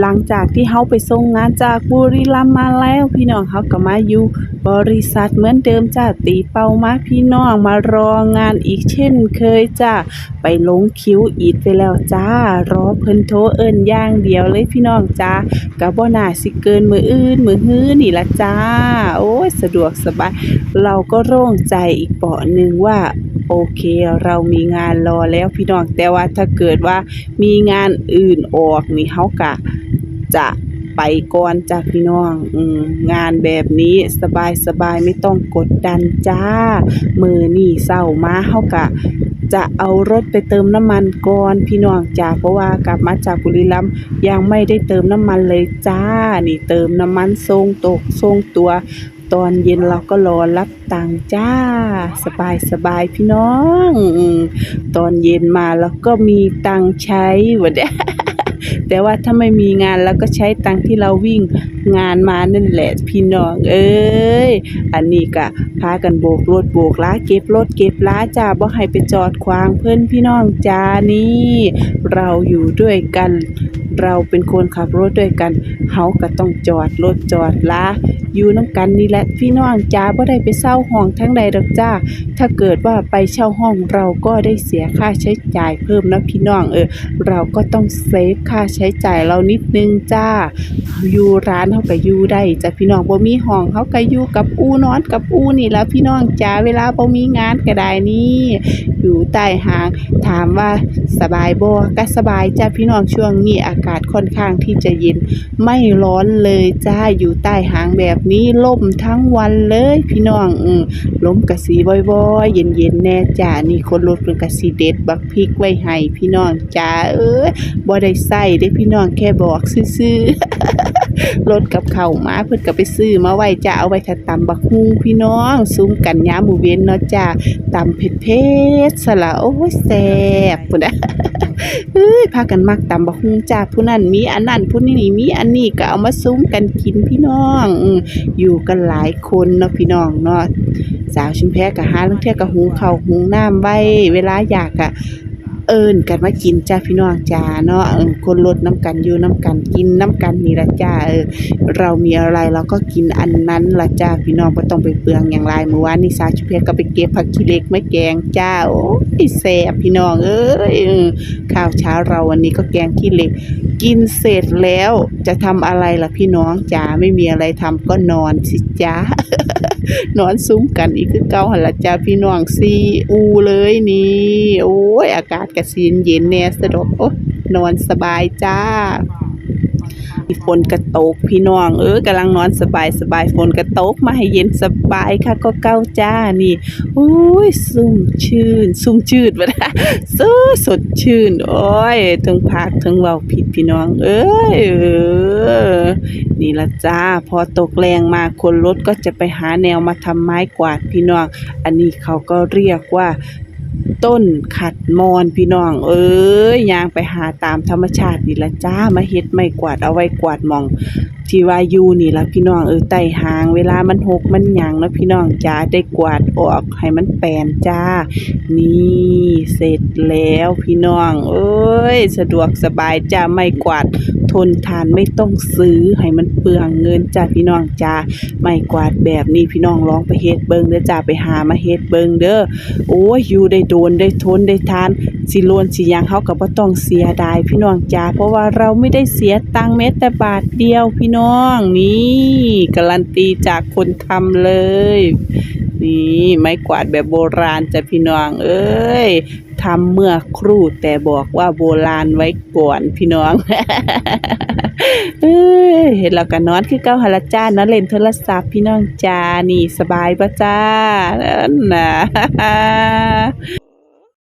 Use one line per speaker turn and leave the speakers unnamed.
หลังจากที่เฮาไปส่งงานจากบุรีรัมย์มาแล้ว พี่น้องเฮาก็มาอยู่บริษัทเหมือนเดิมจ้าตีเป้ามาพี่น้องมารองานอีกเช่นเคยจ้าไปลงคิวอีดไปแล้วจ้ารอเพิ่นโทรเอิ้นย่างเดียวเลยพี่น้องจ้าก็บ่น่าสิเกินมืออื่นมือฮื้อนี่ละจ้า โอ้ยสะดวกสบาย เราก็โล่งใจอีกเปาะหนึ่งว่า โอเคเรามีงานรอแล้วพี่น้องแต่ว่าถ้าเกิดว่ามีงานอื่นออกนี่เฮากะจะไปก่อนจ้ะพี่น้ององานแบบนี้สบายสบายไม่ต้องกดดันจ้า มือนี่เศร้ามาเฮากะจะเอารถไปเติมน้ำมันก่อนพี่น้องจ้าเพราะว่ากลับมาจากบุรีรัมย์ยังไม่ได้เติมน้ำมันเลยจ้า นี่เติมน้ำมันทรงตกทรงตัว ตอนเย็นเราก็รอรับตังจ้า สบายสบายพี่น้อง ตอนเย็นมาเราก็มีตังใช้วะเด้แต่ว่าถ้าไม่มีงานเราก็ใช้ตังที่เราวิ่งงานมานั่นแหละพี่น้องเอ้ย อันนี้ก็พากันโบกรถโบกล้าเก็บรถเก็บล้าจ้าบ่ให้ไปจอดขวางเพิ่อนพี่น้องจ้านี่ เราอยู่ด้วยกัน เราเป็นคนขับรถด้วยกันเฮาก็ต้องจอดรถจอดล้า อยู่น้ำกันนี่แหละพี่น้องจ้าบ่ได้ไปเช่าห้องทั้งใดดอกจ้า ถ้าเกิดว่าไปเช่าห้องเราก็ได้เสียค่าใช้จ่ายเพิ่มนะพี่น้องเออเราก็ต้องเซฟค่าใช้จ่ายเรานิดนึงจ้า อยู่ร้านเฮาก็อยู่ได้จ้ะพี่น้องบ่มีห้องเฮาก็อยู่กับอูนอนกับอูนี่แล้วพี่น้องจ้าเวลาบ่มีงานก็ได้นี่อยู่ใต้หางถามว่าสบายบ่ก็สบายจ้าพี่น้องช่วงนี้อากาศค่อนข้างที่จะเย็นไม่ร้อนเลยจ้าอยู่ใต้หางแบบนี้ล่มทั้งวันเลยพี่น้องอืมลมกะสีบ่อยๆ เย็นๆแน่จ้านี่คนรถเพิ่นกะสิเด็ดบักพริกไว้ให้พี่น้องจ้าเอ้ยบ่ได้ใส่เด้พี่น้องแค่บอกซื่อรถกับเข้ามาเพิ่นก็ไปซื้อมาไว้จ้าเอาไว้ถ้าตำบักฮุงพี่น้องซุ้มกันยามมื้อเว้นเนาะจ้าตำเผ็ดๆซะละโอ้ยแซ่บพุ่นนะ เฮ้ยพากันมักตำบักฮุงจ้าผู้นั้นมีอันนั้นผู้นี้มีอันนี้ก็เอามาซุ้มกันกินพี่น้องอยู่กันหลายคนเนาะพี่น้องเนาะสาวชิมแพก็หาลุงเที่ยกับหุงข้าหุงน้ำไว้ เวลาอยากอะ เอิ้นกันมากินจ้าพี่น้องจ้าเนาะคนลดน้ำกันอยู่น้ำกันกินน้ำกันนี่ละจ้าเออเรามีอะไรเราก็กินอันนั้นละจ้าพี่น้องไม่ต้องไปเปลืองอย่างไรเมื่อวานนี้สาวชุมแพก็ไปเก็บผักขี้เหล็กมาแกงจ้าโอ้ยแซบพี่น้องเอ้ยเออข้าวเช้าเราวันนี้ก็แกงขี้เหล็ก กินเสร็จแล้วจะทำอะไรล่ะพี่น้องจ๋าไม่มีอะไรทำก็นอนสิจ้านอนซุ้มกันอีกคือเก่าหันละจ้าพี่น้องซีอูเลยนี่โอ้ยอากาศกระสีนเย็นแน่สะดอกโอ้นอนสบายจ้า ฝนกระตกพี่น้อง เออกำลังนอนสบายสบายฝนกระตกมาให้เย็นสบายค่ะก็เก้าจ้านี่โอ้ยซุ่มชื่นซุ่มชื่นวะนะสู้สดชื่น โอ้ยทั้งพักทั้งเว้าผิดพี่น้อง เอ้ยเออนี่ละจ้า พอตกแรงมาคนรถก็จะไปหาแนวมาทำไม้กวาดพี่น้อง อันนี้เขาก็เรียกว่า ต้นขัดมอนพี่น้องเอ้ยยางไปหาตามธรรมชาตินี่ละจ้ามาเฮ็ดไม้กวาดเอาไว้กวาดมองที่ว่าอยู่นี่ละพี่น้องเออใต้หางเวลามันหกมันหยังนะพี่น้องจ้าได้กวาดออกให้มันแปลนจ้า นี่เสร็จแล้วพี่น้อง เอ้ย สะดวกสบายจ้าไม่กวาด ทนทานไม่ต้องซื้อให้มันเปลืองเงินจ้าพี่น้องจ้าไม่กวาดแบบนี้พี่น้องลองไปเฮ็ดเบิงเด้อจ้าไปหามาเฮ็ดเบิงเด้อโอ้ยอยู่ได้โดนได้ทนได้ทานสิโลนสิยังเฮาก็บ่าต้องเสียดายพี่น้องจ้าเพราะว่าเราไม่ได้เสียตังค์แม้แต่บาทเดียวพี่น้องนี่การันตีจากคนทำเลย นี่ไม้กวาดแบบโบราณจ้ะพี่น้อง เอ้ยทำเมื่อครู่แต่บอกว่าโบราณไว้ก่อนพี่น้องเอ้ยเห็นเรากันนอนคือเก้าหนละจ้านอนเล่นโทรศัพท์พี่น้องจ้านี่สบายปะจ้านั่นน่ะ